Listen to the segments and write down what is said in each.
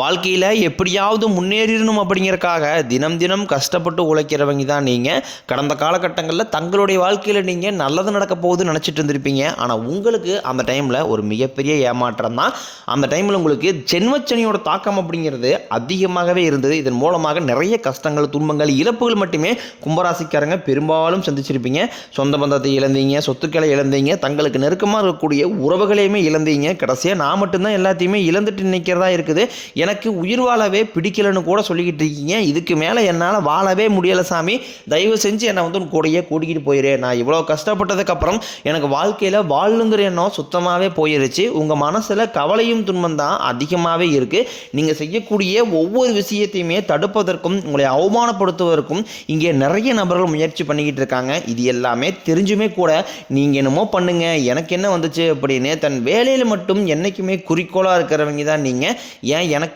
வாழ்க்கையில் எப்படியாவது முன்னேறிடணும் அப்படிங்கிறக்காக தினம் தினம் கஷ்டப்பட்டு உழைக்கிறவங்க தான் நீங்கள் கடந்த காலகட்டங்களில் தங்களுடைய வாழ்க்கையில் நீங்கள் நல்லது நடக்க போகுதுன்னு நினச்சிட்டு இருந்திருப்பீங்க. ஆனால் உங்களுக்கு அந்த டைமில் ஒரு மிகப்பெரிய ஏமாற்றம் தான். அந்த டைமில் உங்களுக்கு ஜென்மச்சனியோட தாக்கம் அப்படிங்கிறது அதிகமாகவே இருந்தது. இதன் மூலமாக நிறைய கஷ்டங்கள் துன்பங்கள் இழப்புகள் மட்டுமே கும்பராசிக்காரங்க பெரும்பாலும் சந்திச்சிருப்பீங்க. சொந்த பந்தத்தை இழந்தீங்க சொத்துக்களை இழந்தீங்க தங்களுக்கு நெருக்கமாக இருக்கக்கூடிய உறவுகளையுமே இழந்தீங்க. கடைசியாக நான் மட்டும்தான் எல்லாத்தையுமே இழந்துட்டு நிற்கிறதா இருக்குது. எனக்கு உயிர் வாழவே பிடிக்கலன்னு கூட சொல்லிக்கிட்டு இருக்கீங்க. இதுக்கு மேலே என்னால் வாழவே முடியலை சாமி. தயவு செஞ்சு என்னை வந்து உன் கூடையே கூட்டிகிட்டு போயிரு. நான் இவ்வளோ கஷ்டப்பட்டதுக்கப்புறம் எனக்கு வாழ்க்கையில் வாழணுங்கிற எண்ணம் சுத்தமாகவே போயிருச்சு. உங்கள் மனசில் கவலையும் துன்பம் தான் அதிகமாகவே இருக்குது நீங்கள் செய்யக்கூடிய ஒவ்வொரு விஷயத்தையுமே தடுப்பதற்கும் உங்களை அவமானப்படுத்துவதற்கும் இங்கே நிறைய நபர்கள் முயற்சி பண்ணிக்கிட்டு இருக்காங்க. இது எல்லாமே தெரிஞ்சுமே கூட நீங்கள் என்னமோ பண்ணுங்க. எனக்கு என்ன வந்துச்சு அப்படின்னு தன் வேலையில் மட்டும் என்றைக்குமே குறிக்கோளாக இருக்கிறவங்க தான் நீங்கள் ஏன் எனக்கு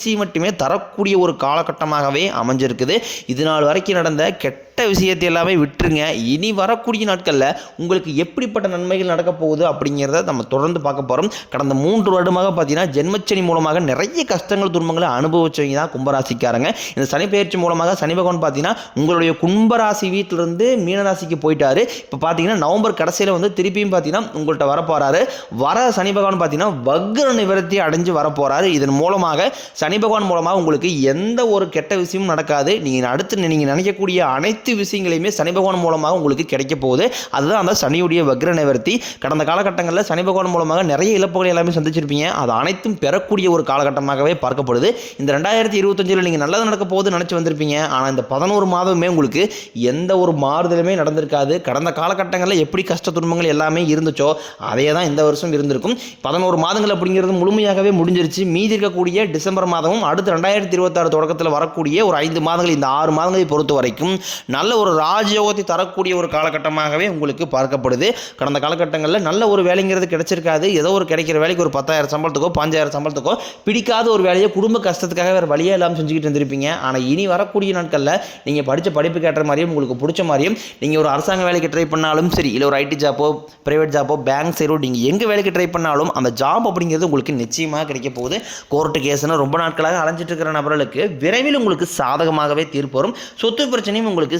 பயிற்சி மட்டுமே தரக்கூடிய ஒரு காலகட்டமாகவே அமைஞ்சிருக்குது. இது நாள் வரைக்கும் நடந்த கெட்ட விஷயத்தை எல்லாமே விட்டுருங்க. இனி வரக்கூடிய நாட்களில் உங்களுக்கு எப்படிப்பட்ட நன்மைகள் நடக்க போகுது அப்படிங்கிறத நம்ம தொடர்ந்து பார்க்க போகிறோம் கடந்த மூன்று வருடமாக பார்த்தீங்கன்னா ஜென்மச்சனி மூலமாக நிறைய கஷ்டங்கள் துன்பங்களை அனுபவிச்சவங்க தான் கும்பராசிக்காரங்க. இந்த சனி பயிற்சி மூலமாக சனி பகவான் பார்த்தீங்கன்னா உங்களுடைய கும்பராசி வீட்டிலிருந்து மீனராசிக்கு போயிட்டாரு. இப்போ பார்த்தீங்கன்னா நவம்பர் கடைசியில் வந்து திருப்பியும் பார்த்தீங்கன்னா உங்கள்கிட்ட வரப்போறாரு. வர சனி பகவான் பார்த்தீங்கன்னா வக்ர நிவர்த்தி அடைஞ்சு வரப்போறாரு. இதன் மூலமாக சனி பகவான் மூலமாக உங்களுக்கு எந்த ஒரு கெட்ட விஷயமும் நடக்காது. நீங்கள் அடுத்து நீங்கள் நினைக்கக்கூடிய அனைத்து விஷயங்களையுமே சனி பகவான் மூலமாக உங்களுக்கு கிடைக்க போகுது. அதுதான் அந்த சனியுடைய வக்ர நிவர்த்தி. கடந்த காலகட்டங்களில் சனி பகவான் மூலமாக நிறைய இழப்புகளை எல்லாமே சந்திச்சிருப்பீங்க. அது அனைத்தும் பெறக்கூடிய ஒரு காலகட்டமாகவே பார்க்கப்படுது. இந்த ரெண்டாயிரத்தி இருபத்தஞ்சில் நீங்கள் நல்லது நடக்க போகுது நினச்சி வந்திருப்பீங்க. ஆனால் இந்த பதினோரு மாதமே உங்களுக்கு எந்த ஒரு மாறுதலுமே நடந்திருக்காது. கடந்த காலகட்டங்களில் எப்படி கஷ்ட துன்பங்கள் எல்லாமே இருந்துச்சோ அதே தான் இந்த வருஷம் இருந்திருக்கும். பதினோரு மாதங்கள் அப்படிங்கிறது முழுமையாகவே முடிஞ்சிருச்சு. மீதி இருக்கக்கூடிய டிசம்பர் மாதமும் அடுத்து ரெண்டாயிரத்தி இருபத்தாறு தொடக்கத்தில் வரக்கூடிய ஒரு ஐந்து மாதங்கள் இந்த ஆறு மாதங்களை பொறுத்த வரைக்கும் நல்ல ஒரு ராஜயோகத்தை தரக்கூடிய ஒரு காலகட்டமாகவே உங்களுக்கு பார்க்கப்படுது. கடந்த காலகட்டங்களில் நல்ல ஒரு வேலைங்கிறது கிடைச்சிருக்காது. ஏதோ ஒரு கிடைக்கிற வேலைக்கு ஒரு பத்தாயிரம் சம்பளத்துக்கோ பஞ்சாயிரம் சம்பளத்துக்கோ பிடிக்காத ஒரு வேலையை குடும்ப கஷ்டத்துக்காக வேறு வழியே இல்லாமல் செஞ்சுக்கிட்டு இருந்திருப்பீங்க. ஆனால் இனி வரக்கூடிய நாட்களில் நீங்கள் படித்த படிப்புக்கு ஏற்ற மாதிரியும் உங்களுக்கு பிடிச்ச மாதிரியும் நீங்கள் ஒரு அரசாங்க வேலைக்கு ட்ரை பண்ணாலும் சரி இல்லை ஒரு ஐடி ஜாப்போ ப்ரைவேட் ஜாப்போ பேங்க் சைடோ நீங்கள் எங்கே வேலைக்கு ட்ரை பண்ணாலும் அந்த ஜாப் அப்படிங்கிறது உங்களுக்கு நிச்சயமாக கிடைக்க போகுது. கோர்ட்டு கேஸ்னு ரொம்ப நாட்களாக அலைஞ்சிட்டு இருக்கிற நபர்களுக்கு விரைவில் உங்களுக்கு சாதகமாகவே தீர்ப்பு வரும். சொத்து பிரச்சனையும் உங்களுக்கு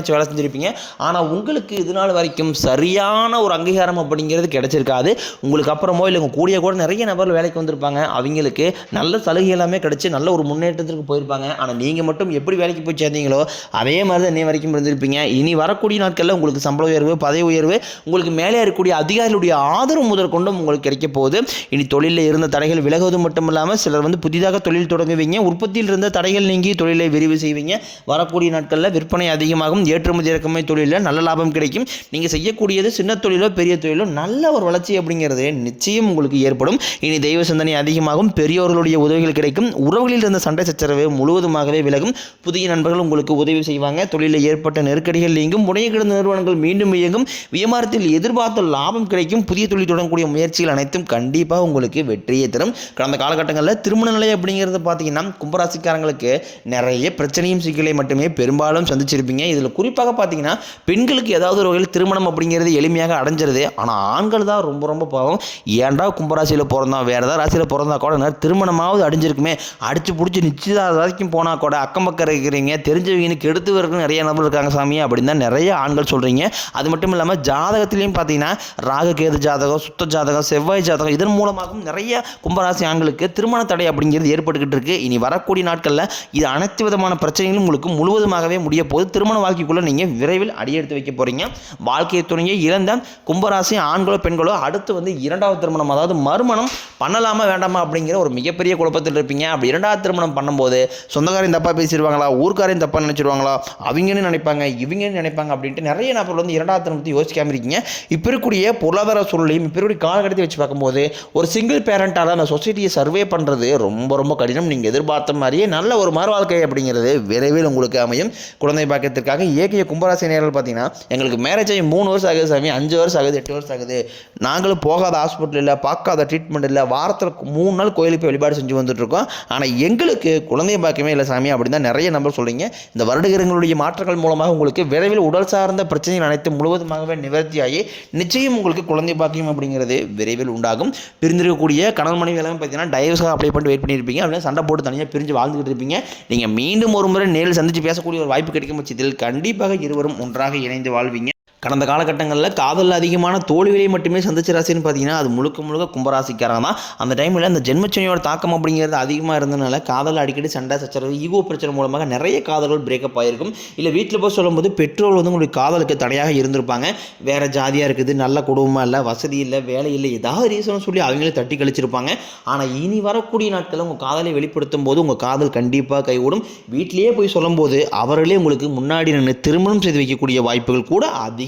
நினச்சி வேலை செஞ்சுருப்பீங்க. ஆனால் உங்களுக்கு இது நாள் வரைக்கும் சரியான ஒரு அங்கீகாரம் அப்படிங்கிறது கிடச்சிருக்காது. உங்களுக்கு அப்புறமோ இல்லை உங்கள் கூடிய கூட நிறைய நபர்கள் வேலைக்கு வந்திருப்பாங்க. அவங்களுக்கு நல்ல சலுகை எல்லாமே கிடச்சி நல்ல ஒரு முன்னேற்றத்திற்கு போயிருப்பாங்க. ஆனால் நீங்கள் மட்டும் எப்படி வேலைக்கு போய் சேர்ந்தீங்களோ அதே மாதிரி தான் இன்னை வரைக்கும் இருந்திருப்பீங்க. இனி வரக்கூடிய நாட்களில் உங்களுக்கு சம்பள உயர்வு பதவி உயர்வு உங்களுக்கு மேலே இருக்கக்கூடிய அதிகாரிகளுடைய ஆதரவு முதற்கொண்டும் உங்களுக்கு கிடைக்க போகுது. இனி தொழிலில் இருந்த தடைகள் விலகுவது மட்டும் இல்லாமல் சிலர் வந்து புதிதாக தொழில் தொடங்குவீங்க. உற்பத்தியில் இருந்த தடைகள் நீங்கி தொழிலை விரிவு செய்வீங்க. வரக்கூடிய நாட்களில் விற்பனை அதிகமாகும். ஏற்றுமதி இறக்குமதி தொழிலில் நல்ல லாபம் கிடைக்கும். நீங்கள் செய்யக்கூடியது சின்ன தொழிலோ பெரிய தொழிலோ நல்ல ஒரு வளர்ச்சி அப்படிங்கிறது நிச்சயம் உங்களுக்கு ஏற்படும். இனி தெய்வ சிந்தனை அதிகமாகும். பெரியோர்களுடைய உதவிகள் கிடைக்கும். உறவுகளில் இருந்த சண்டை சச்சரவு முழுவதுமாகவே விலகும். புதிய நண்பர்கள் உங்களுக்கு உதவி செய்வாங்க. தொழிலில் ஏற்பட்ட நெருக்கடிகள் நீங்கும். முனைய கிடந்த நிறுவனங்கள் மீண்டும் இயங்கும். வியாபாரத்தில் எதிர்பார்த்த லாபம் கிடைக்கும். புதிய தொழில் தொடங்கக்கூடிய முயற்சிகள் அனைத்தும் கண்டிப்பாக உங்களுக்கு வெற்றியை தரும். கடந்த காலகட்டங்களில் திருமண நிலை அப்படிங்கிறது பார்த்தீங்கன்னா கும்பராசிக்காரங்களுக்கு நிறைய பிரச்சனையும் சிக்கலை மட்டுமே பெரும்பாலும் சந்திச்சிருப்பீங்க. இதில் குறிப்பாக பார்த்தீங்கன்னா பெண்களுக்கு ஏதாவது ஒரு வகையில் திருமணம் அப்படிங்கிறது எளிமையாக அடைஞ்சிருது. ஆனால் ஆண்கள் தான் ரொம்ப ரொம்ப பாவம். ஏன்டா கும்பராசியில் பிறந்தோம் வேறு ஏதாவது ராசியில் பிறந்தா கூட திருமணமாவது அடைஞ்சிருக்குமே. அடிச்சு பிடிச்சி நிச்சயதார வரைக்கும் போனால் கூட அக்கம் பக்கம் இருக்கிறீங்க தெரிஞ்சவங்க கெடுத்து வரக்கு நிறைய நபர் இருக்காங்க சாமி அப்படின்னு தான் நிறைய ஆண்கள் சொல்கிறீங்க அது மட்டும் இல்லாமல் ஜாதகத்துலேயும் பார்த்தீங்கன்னா ராககேது ஜாதகம் சுத்த ஜாதகம் செவ்வாய் ஜாதகம் இதன் மூலமாகவும் நிறைய கும்பராசி ஆண்களுக்கு திருமண தடை அப்படிங்கிறது ஏற்பட்டுக்கிட்டு இருக்கு. இனி வரக்கூடிய நாட்களில் இது அனைத்து விதமான பிரச்சனைகளும் உங்களுக்கு முழுவதுமாகவே முடிய போது திருமண வாழ்க்கைக்குள்ளே நீங்கள் விரைவில் அடியெடுத்து வைக்க போகிறீங்க வாழ்க்கை துணையை இழந்த கும்பராசி ஆண்களோ பெண்களோ அடுத்து வந்து இரண்டாவது திருமணம் அதாவது மறுமணம் பண்ணலாமா வேண்டாமா அப்படிங்கிற ஒரு மிகப்பெரிய குழப்பத்தில் இருப்பீங்க. அப்படி இரண்டாவது திருமணம் பண்ணும்போது சொந்தக்காரையும் தப்பாக பேசிடுவாங்களா ஊர்க்காரையும் தப்பாக நினச்சிடுவாங்களா அவங்கன்னு நினைப்பாங்க இவங்கன்னு நினைப்பாங்க அப்படின்ட்டு நிறைய நபர்கள் வந்து இரண்டாவது திருமணத்தை யோசிக்காமல் இருக்கீங்க. இப்போ இருக்கக்கூடிய பொருளாதார சூழலையும் இப்போ இருக்கக்கூடிய காலகட்டத்தை வச்சு பார்க்கும்போது ஒரு சிங்கிள் பேரண்ட்டால் அந்த சொசைட்டியை சர்வே பண்ணுறது ரொம்ப ரொம்ப கடினம். நீங்கள் எதிர்பார்த்த மாதிரியே நல்ல ஒரு மறு வாழ்க்கை அப்படிங்கிறது விரைவில் உங்களுக்கு அமையும். குழந்தை பாக்கியத்திற்காக ஏகிய கும்பராசி நேரில் பார்த்தீங்கன்னா எங்களுக்கு மேரேஜ் ஆகி மூணு வருஷம் ஆகுது சாமி அஞ்சு வருஷம் ஆகுது எட்டு வருஷம் ஆகுது. நாங்களும் போகாத ஹாஸ்பிட்டல் இல்லை பார்க்காத ட்ரீட்மெண்ட் இல்லை வாரத்தில் மூணு நாள் கோயிலுக்கு போய் வழிபாடு செஞ்சு வந்துட்டுருக்கோம் ஆனால் எங்களுக்கு குழந்தை பாக்கியமே இல்லை சாமி அப்படின்னு தான் நிறைய நம்பர் சொல்கிறீங்க இந்த வருடகிரங்களுடைய மாற்றங்கள் மூலமாக உங்களுக்கு விரைவில் உடல் சார்ந்த பிரச்சனைகள் அனைத்து முழுவதுமாகவே நிவர்த்தியாகி நிச்சயம் உங்களுக்கு குழந்தை பாக்கியம் அப்படிங்கிறது விரைவில் உண்டாகும். பிரிந்திருக்கக்கூடிய கணவன் மனைவி எல்லாமே பார்த்தீங்கன்னா டைவர்ஸாக அப்ளை பண்ணிட்டு வெயிட் பண்ணியிருப்பீங்க அப்படின்னா சண்டை போட்டு தனியாக பிரிஞ்சு வாழ்ந்துகிட்டு இருப்பீங்க. நீங்கள் மீண்டும் ஒரு முறை நேரில் சந்தித்து பேசக்கூடிய ஒரு வாய்ப்பு கிடைக்கும் பட்சத்தில் கண்டிப்பாக இருவரும் ஒன்றாக இணைந்து வாழ்வீங்க. கடந்த காலகட்டங்களில் காதலில் அதிகமான தோல்வியை மட்டுமே சந்திச்ச ராசின்னு பார்த்தீங்கன்னா அது முழுக்க முழுக்க கும்பராசிக்காரங்க தான். அந்த டைமில் அந்த ஜென்மச்சனியோட தாக்கம் அப்படிங்கிறது அதிகமாக இருந்ததுனால காதல் அடிக்கடி சண்டை சச்சரவு ஈகோ பிரச்சனை மூலமாக நிறைய காதல்கள் பிரேக்கப் ஆகிருக்கும் இல்லை வீட்டில் போய் சொல்லும்போது பெற்றோர் வந்து உங்களுக்கு காதலுக்கு தடையாக இருந்திருப்பாங்க. வேறு ஜாதியாக இருக்குது நல்ல குடும்பமாக இல்லை வசதி இல்லை வேலை இல்லை ஏதாவது ரீசன் சொல்லி அவங்களே தட்டி கழிச்சிருப்பாங்க. ஆனால் இனி வரக்கூடிய நாட்களில் உங்கள் காதலை வெளிப்படுத்தும் போது உங்கள் காதல் கண்டிப்பாக கைகூடும். வீட்டிலேயே போய் சொல்லும்போது அவர்களே உங்களுக்கு முன்னாடி நின்று திருமணம் செய்து வைக்கக்கூடிய வாய்ப்புகள் கூட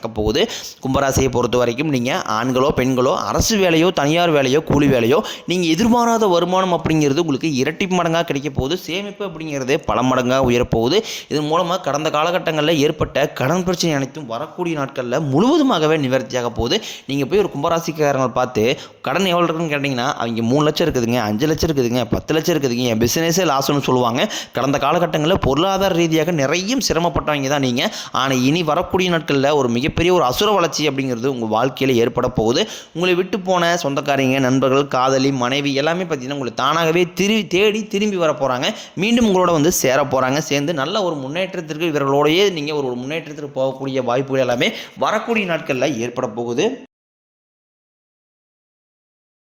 நடக்க போகுது கும்பராசியை பொறுத்த வரைக்கும் நீங்கள் ஆண்களோ பெண்களோ அரசு வேலையோ தனியார் வேலையோ கூலி வேலையோ நீங்கள் எதிர்பாராத வருமானம் அப்படிங்கிறது உங்களுக்கு இரட்டி மடங்காக கிடைக்க போகுது. சேமிப்பு அப்படிங்கிறது பல மடங்காக உயரப்போகுது. இதன் மூலமாக கடந்த காலகட்டங்களில் ஏற்பட்ட கடன் பிரச்சனை அனைத்தும் வரக்கூடிய நாட்களில் முழுவதுமாகவே நிவர்த்தியாக போகுது. நீங்கள் போய் ஒரு கும்பராசிக்காரங்களை பார்த்து கடன் எவ்வளோ இருக்குன்னு கேட்டிங்கன்னா அவங்க மூணு லட்சம் இருக்குதுங்க அஞ்சு லட்சம் இருக்குதுங்க பத்து லட்சம் இருக்குதுங்க என் பிஸ்னஸே லாஸ்னு சொல்லுவாங்க. கடந்த காலகட்டங்களில் பொருளாதார ரீதியாக நிறைய சிரமப்பட்டவங்க தான் நீங்கள் ஆனால் இனி வரக்கூடிய நாட்களில் ஒரு மிக மிகப்பெரிய ஒரு அசுர வளர்ச்சி அப்படிங்கிறது உங்கள் வாழ்க்கையில் ஏற்பட போகுது. உங்களை விட்டு போன சொந்தக்காரங்க நண்பர்கள் காதலி மனைவி எல்லாமே பார்த்தீங்கன்னா உங்களை தானாகவே திரு தேடி திரும்பி வர போகிறாங்க மீண்டும் உங்களோட வந்து சேர போகிறாங்க சேர்ந்து நல்ல ஒரு முன்னேற்றத்திற்கு இவர்களோடையே நீங்கள் ஒரு ஒரு முன்னேற்றத்திற்கு போகக்கூடிய வாய்ப்புகள் எல்லாமே வரக்கூடிய நாட்களில் ஏற்பட போகுது.